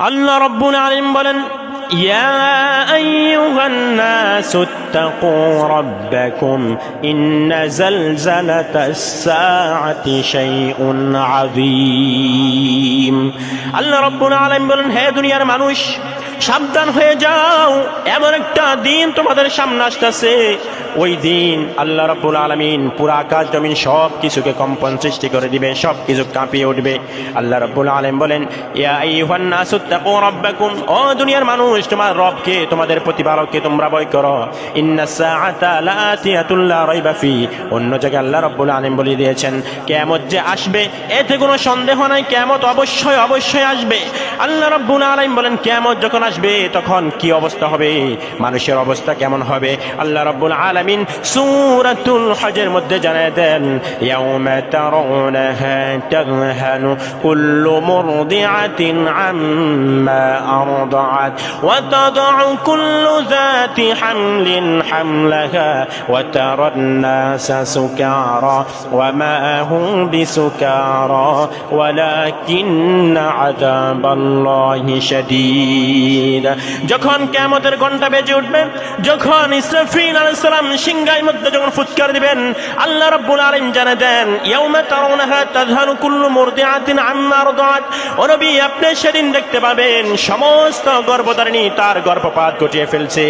আল্লাহ রব্বুল আলিম বলেন يا أيها الناس اتقوا ربكم إن زلزلة الساعة شيء عظيم আল্লাহ রব্বুল আলামিন বলেন হে দুনিয়ার মানুষ সাবধান হয়ে যাও। এমন একটা দিন তোমাদের সামনে আসতেছে। ওই দিন আল্লাহ রাব্বুল আলামিন পুরা আকাশ জমিন সব কিছুকে কম্পন সৃষ্টি করে দিবে সব কিছু কাঁপিয়ে উঠবে। আল্লাহ রাব্বুল আলামিন বলেন ও দুনিয়ার মানুষ, তোমার রবকে, তোমাদের প্রতিপালককে তোমরা ভয় করো। রাইবা অন্য জায়গায় আল্লাহ রাব্বুল আলামিন বলে দিয়েছেন, কিয়ামত যে আসবে, এতে কোনো সন্দেহ নাই। কিয়ামত অবশ্যই অবশ্যই আসবে। আল্লাহ রাব্বুল আলামিন বলেন, কিয়ামত যখন আসবে, তখন কি অবস্থা হবে? মানুষের অবস্থা কেমন হবে? আল্লাহ রাব্বুল আলামিন সূরাতুল হজের মধ্যে জানায় দেন মা হুম বিসুকারা, ওয়ালাকিন্না যখন কিয়ামতের ঘণ্টা বেজে উঠবে, যখন ইসরাফিল আলাইহিস সালাম সিংহায় মধ্যে যখন ফুৎকার দিবেন, আল্লাহ রাব্বুল আলামিন জানা দেন, ইয়াউমা তাযহালু কুল্লু মুরদিআতিন আম্মা ও নবী, আপনি সেদিন দেখতে পাবেন, সমস্ত গর্ভধারিণী তার গর্ভপাত ঘটিয়ে ফেলছে।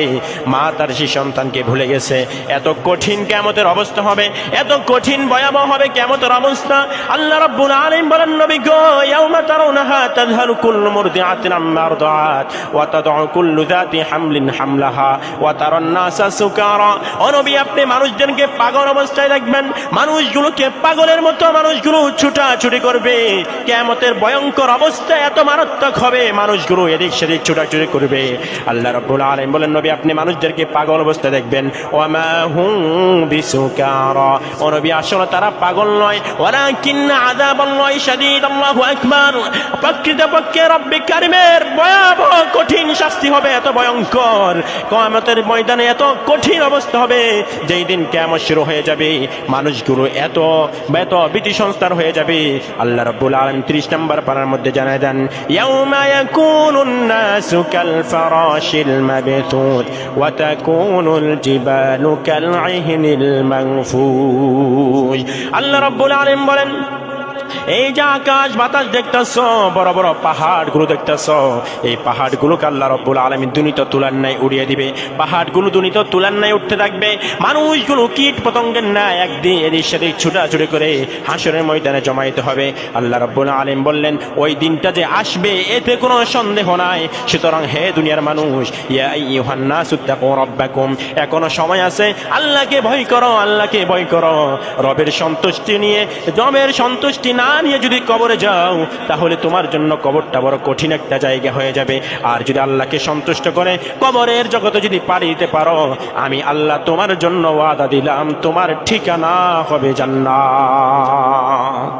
মা তার সেই সন্তানকে ভুলে গেছে। এত কঠিন কিয়ামতের অবস্থা হবে, এত কঠিন ভয়াবহ হবে কিয়ামতের অবস্থা। আল্লাহ রাব্বুল আলামিন বলেন, নবী গো, ইয়াউমা তারাউনাহা তাযহালু কুল্লু মুরদিআতিন আম্মা আরদাআত ওয়া তাদউ কুল্লু যাতি হামলিন হামলাহা ওয়া সুকারা। ও নবী, আপনি মানুষজনকে পাগল অবস্থায় দেখবেন মানুষগুলোকে পাগলের মতো মানুষগুলো ছুটাছুটি করবে। কেমতের ভয়ঙ্কর অবস্থা এত মারাত্মক হবে, মানুষগুলো এদিক সেদিক ছুটাছুটি করবে। আল্লাহ রব্বুল আলামিন বলেন, নবী, আপনি মানুষদেরকে পাগল অবস্থায় দেখবেন। ওয়ামা হুম বিসুকারা। ও নবী, আসলে তারা পাগল নয়। ওয়ালাকিন্না আযাবাল্লাহি শাদীদ আল্লাহু আকবার। প্রকৃতপক্ষে রব্বে কারিমের ভয়াবহ কঠিন শাস্তি হবে, এত ভয়ঙ্কর। কিয়ামতের ময়দানে এত কঠিন অবস্থা হবে, যেই দিন কেমন শুরু হয়ে যাবে, মানুষগুলো এত এত ভীতি সংস্থার হয়ে যাবে। আল্লাহ রাব্বুল আলামিন 30 নম্বর পারার মধ্যে জানায় দেন আল্লাহ রাব্বুল আলামিন বলেন এই যে আকাশ, বাতাস দেখতেছ, বড় বড় পাহাড়গুলো দেখতেছ। এই পাহাড়গুলোকে আল্লাহ রব্বুল আলমী দুনিত তুলার নাই উড়িয়ে দিবে। পাহাড়গুলো দুনিত তুলার নাই উঠতে থাকবে। মানুষগুলো কীট পতঙ্গের ন্যায় একদিন এদিক সেদিক ছুটাছুটি করে হাসরের ময়দানে জমাইতে হবে। আল্লাহ রব্বুল আলম বললেন, ওই দিনটা যে আসবে, এতে কোনো সন্দেহ নাই। সুতরাং হে দুনিয়ার মানুষ এখনও সময় আছে, আল্লাহকে ভয় করো, আল্লাহকে ভয় করো। রবের সন্তুষ্টি নিয়ে, রবের সন্তুষ্টি না নিয়ে যদি কবরে যাও, তাহলে তোমার জন্য কবরটা বড় কঠিন একটা জায়গা হয়ে যাবে। আর যদি আল্লাহকে সন্তুষ্ট করে কবরের জগতে যদি পাড়ি দিতে পারো, আমি আল্লাহ তোমার জন্য ওয়াদা দিলাম, তোমার ঠিকানা হবে জান্নাত।